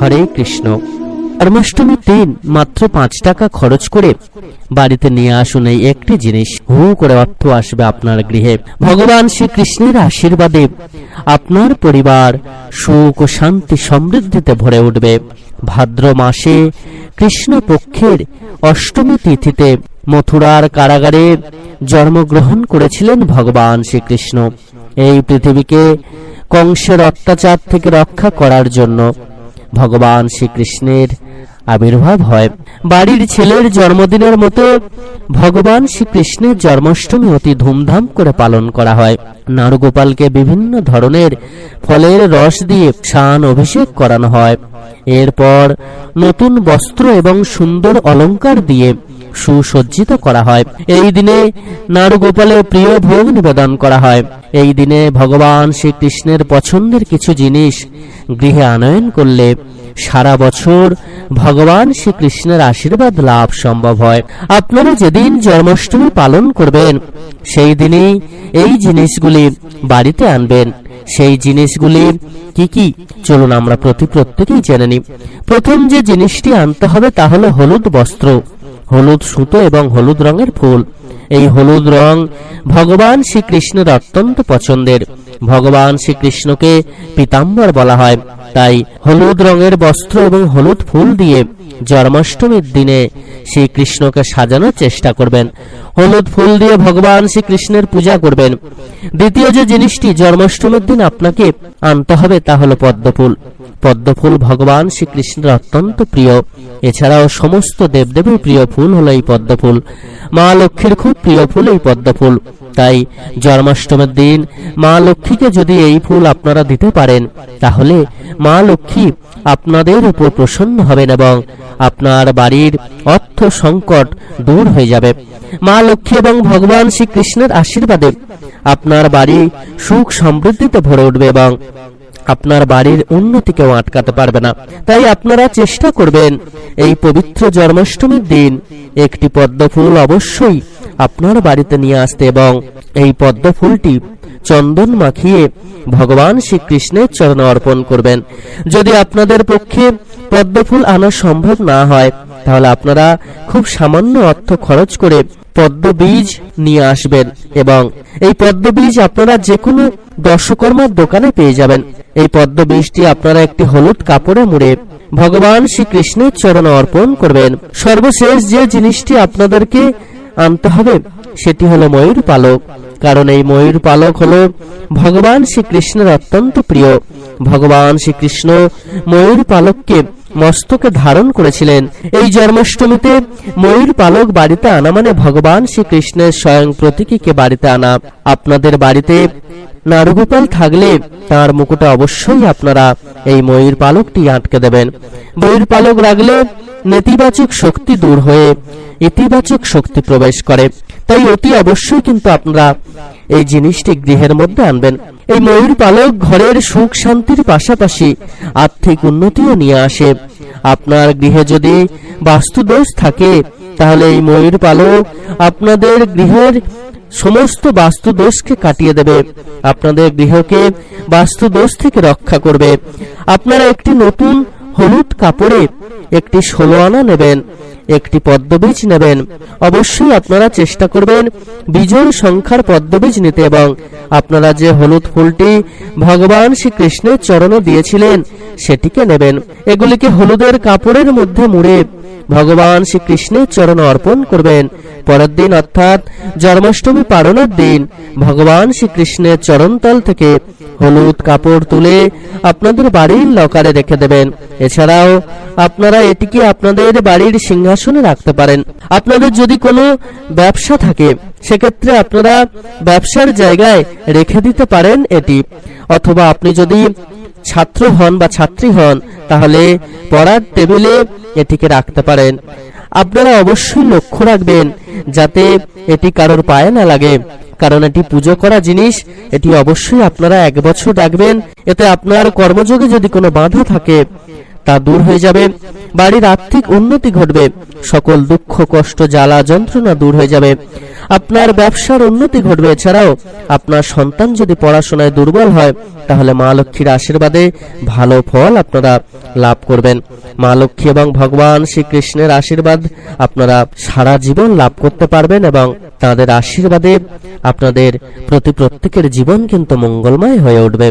হরে কৃষ্ণ। জন্মাষ্টমীর দিন মাত্র পাঁচ টাকা খরচ করে বাড়িতে নিয়ে আসুন এই একটি জিনিস। হু করে অর্থ আসবে আপনার গৃহে। ভগবান শ্রীকৃষ্ণের আশীর্বাদে আপনার পরিবার সুখ ও শান্তি সমৃদ্ধিতে ভরে উঠবে। ভাদ্র মাসে কৃষ্ণপক্ষের অষ্টমী তিথিতে মথুরার কারাগারে জন্মগ্রহণ করেছিলেন ভগবান শ্রীকৃষ্ণ। এই পৃথিবীকে কংসের অত্যাচার থেকে রক্ষা করার জন্য ভগবান শ্রীকৃষ্ণের আবির্ভাব হয়। বাড়ির ছেলের জন্মদিনের মতো ভগবান শ্রীকৃষ্ণের জন্মাষ্টমী অতি ধুমধাম করে পালন করা হয়। নারগোপালকে বিভিন্ন ধরনের ফলের রস দিয়ে স্নান অভিষেক করানো হয়। এরপর নতুন বস্ত্র এবং সুন্দর অলংকার দিয়ে সুসজ্জিত করা হয়। এই দিনে নারুগোপালের প্রিয় ভোগ নিবেদন করা হয়। এই দিনে ভগবান শ্রীকৃষ্ণের পছন্দের কিছু জিনিস গৃহে আনয়ন করলে সারা বছর ভগবান শ্রীকৃষ্ণের আশীর্বাদ লাভ সম্ভব হয়। আপনারা যেদিন জন্মাষ্টমী পালন করবেন, সেই দিনেই এই জিনিসগুলি বাড়িতে আনবেন। সেই জিনিসগুলি কি কি? চলুন আমরা প্রতি প্রত্যেকেই জেনে নিই। প্রথম যে জিনিসটি আনতে হবে তা হলো হলুদ বস্ত্র, হলুদ সুতো এবং হলুদ রঙের ফুল। এই হলুদ রং ভগবান শ্রীকৃষ্ণের অত্যন্ত পছন্দের। ভগবান শ্রীকৃষ্ণকে পিতাম্বর বলা হয়। তাই হলুদ রঙের বস্ত্র এবং হলুদ ফুল দিয়ে জন্মাষ্টমীর দিনে শ্রীকৃষ্ণকে সাজানোর চেষ্টা করবেন। হলুদ ফুল দিয়ে ভগবান শ্রীকৃষ্ণের পূজা করবেন। দ্বিতীয় যে জিনিসটি জন্মাষ্টমীর দিন আপনাকে আনতে হবে তা হলো পদ্মফুল। পদ্মফুল ভগবান শ্রীকৃষ্ণের অত্যন্ত প্রিয়। এছাড়াও সমস্ত দেবদেবীর প্রিয় ফুল হলো এই পদ্মফুল। মা লক্ষ্মীর খুব প্রিয় ফুল এই পদ্মফুল। তাই জন্মাষ্টমীর দিন মা লক্ষ্মীকে যদি এই ফুল আপনারা দিতে পারেন, তাহলে মা লক্ষ্মী আপনাদের উপর প্রসন্ন হবেন এবং আপনার বাড়ির অর্থ সংকট দূর হয়ে যাবে। মা লক্ষ্মী এবং ভগবান শ্রীকৃষ্ণের আশীর্বাদে আপনার বাড়ি সুখ সমৃদ্ধিতে ভরে উঠবে এবং আপনার বাড়ির উন্নতি কেউ আটকাতে পারবে না। তাই আপনারা চেষ্টা করবেন এই পবিত্র জন্মাষ্টমীর দিন একটি পদ্ম ফুল অবশ্যই আপনার বাড়িতে নিয়ে আসতে এবং এই পদ্ম ফুলটি চন্দন মাখিয়ে ভগবান শ্রীকৃষ্ণের চরণে অর্পণ করবেন। যদি আপনাদের পক্ষে পদ্ম ফুল আনা সম্ভব না হয়, তাহলে আপনারা খুব সামান্য অর্থ খরচ করে পদ্ম বীজ নিয়ে আসবেন এবং এই পদ্ম বীজ আপনারা যে কোনো দর্শকর্মার দোকানে পেয়ে যাবেন। এই পদ্ম বীজটি আপনারা একটি হলুদ কাপড়ে মুড়ে ভগবান শ্রীকৃষ্ণের চরণে অর্পণ করবেন। সর্বশেষ যে জিনিসটি আপনাদেরকে আনতে হবে, সেটি হলো ময়ূর পালক। কারণ এই ময়ূর পালক হলো ভগবান শ্রীকৃষ্ণের অত্যন্ত প্রিয়। ভগবান শ্রীকৃষ্ণ ময়ূর পালককে মস্তকে ধারণ করেছিলেন। এই জন্মাষ্টমীতে ময়ূর পালক বাড়িতে আনা মানে ভগবান শ্রীকৃষ্ণের স্বয়ং প্রতীকীকে বাড়িতে আনা। আপনাদের বাড়িতে নারুগোপাল থাকলে তার মুকুটে অবশ্যই আপনারা এই ময়ূর পালকটি আটকে দেবেন। ময়ূর পালক রাখলে নেতিবাচক শক্তি দূর হয়ে ইতিবাচক শক্তি প্রবেশ করে। তাই অতি অবশ্যই কিন্তু আপনারা এই জিনিসটি গৃহের মধ্যে আনবেন। এই ময়ূর পালক ঘরের সুখ শান্তির পাশাপাশি আর্থিক উন্নতিও নিয়ে আসে। আপনার গৃহে যদি বাস্তুদোষ থাকে, তাহলে এই ময়ূর পালক আপনাদের গৃহের সমস্ত বাস্তু দোষকে কাটিয়ে দেবে। আপনাদের গৃহকে বাস্তু দোষ থেকে রক্ষা করবে। আপনারা একটি নতুন হলুদ কাপড়ে একটি ষোলো আনা নেবেন, একটি পদ্মবীজ নেবেন। অবশ্যই আপনারা চেষ্টা করবেন বিজোড় সংখ্যার পদ্মবীজ নিতে এবং আপনারা যে হলুদ ফুলটি ভগবান শ্রীকৃষ্ণের চরণে দিয়েছিলেন, সেটিকে নেবেন। এগুলিকে হলুদের কাপড়ের মধ্যে মুড়ে ভগবান শ্রীকৃষ্ণের চরণ অর্পণ করবেন। পরের দিন অর্থাৎ জন্মাষ্টমী পালনের দিন ভগবান শ্রীকৃষ্ণের চরণতল থেকে হলুদ কাপড় তুলে আপনাদের বাড়ির লকারে রেখে দেবেন। এছাড়াও আপনারা এটিকে আপনাদের বাড়ির সিংহাসনে রাখতে পারেন। আপনাদের যদি কোনো ব্যবসা থাকে, সেক্ষেত্রে আপনারা ব্যবসার জায়গায় রেখে দিতে পারেন এটি। অথবা আপনি যদি ছাত্র হন বা ছাত্রী হন তাহলে পড়ার টেবিলে এটিকে রাখতে পারেন। আপনারা অবশ্যই লক্ষ্য রাখবেন যাতে এটি কারোর পায়ে না লাগে, কারণ এটি পুজো করা জিনিস, এটি অবশ্যই আপনারা এক বছর রাখবেন। এতে আপনার কর্মযোগে যদি কোনো বাধা থাকে তা দূর হয়ে যাবে। বাড়ির আর্থিক উন্নতি ঘটবে। সকল দুঃখ, কষ্ট, জ্বালা, যন্ত্রণা দূর হয়ে যাবে। আপনার ব্যবসার উন্নতি ঘটবে। এছাড়াও আপনার সন্তান যদি পড়াশোনায় দুর্বল হয়, তাহলে মা লক্ষ্মীর আশীর্বাদে ভালো ফল আপনারা লাভ করবেন। মা লক্ষ্মী এবং ভগবান শ্রীকৃষ্ণের আশীর্বাদ আপনারা সারা জীবন লাভ করতে পারবেন এবং তাদের আশীর্বাদে আপনাদের প্রতি প্রত্যেকের জীবন কিন্তু মঙ্গলময় হয়ে উঠবে।